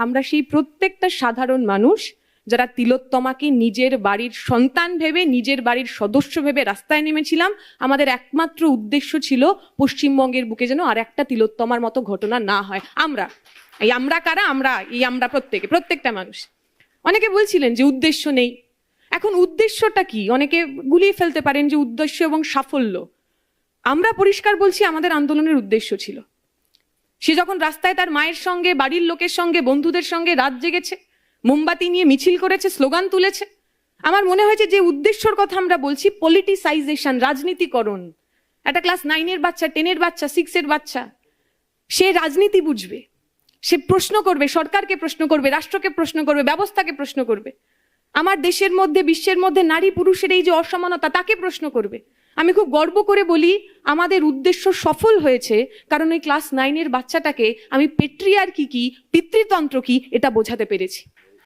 আমরা সেই প্রত্যেকটা সাধারণ মানুষ যারা তিলোত্তমাকে নিজের বাড়ির সন্তান ভেবে, নিজের বাড়ির সদস্য ভেবে রাস্তায় নেমেছিলাম, আমাদের একমাত্র উদ্দেশ্য ছিল পশ্চিমবঙ্গের বুকে যেন আর একটা তিলোত্তমার মতো ঘটনা না হয়। আমরা, এই আমরা কারা? আমরা, এই আমরা প্রত্যেকে, প্রত্যেকটা মানুষ। অনেকে বলছিলেন যে উদ্দেশ্য নেই। এখন উদ্দেশ্যটা কি? অনেকে গুলিয়ে ফেলতে পারেন যে উদ্দেশ্য এবং সাফল্য। আমরা পরিষ্কার বলছি আমাদের আন্দোলনের উদ্দেশ্য ছিল। সে যখন রাস্তায় তার মায়ের সঙ্গে, বাড়ির লোকের সঙ্গে, বন্ধুদের সঙ্গে রাত জেগেছে, মোমবাতি নিয়ে মিছিল করেছে, স্লোগান তুলেছে, আমার মনে হয়েছে যে উদ্দেশ্যর কথা আমরা বলছি পলিটিসাইজেশন রাজনীতিকরণ। একটা ক্লাস নাইনের বাচ্চা টেনের বাচ্চা সিক্সের বাচ্চা, সে রাজনীতি বুঝবে, সে প্রশ্ন করবে, সরকারকে প্রশ্ন করবে, রাষ্ট্রকে প্রশ্ন করবে, ব্যবস্থাকে প্রশ্ন করবে। আমার দেশের মধ্যে, বিশ্বের মধ্যে নারী পুরুষের এই যে অসমানতা, তাকে প্রশ্ন করবে। আমি খুব গর্ব করে বলি, আমাদের উদ্দেশ্য সফল হয়েছে, কারণ ওই ক্লাস নাইনের বাচ্চাটাকে আমি পেট্রিয়ার কি কি, পিতৃতন্ত্র কি, এটা বোঝাতে পেরেছি।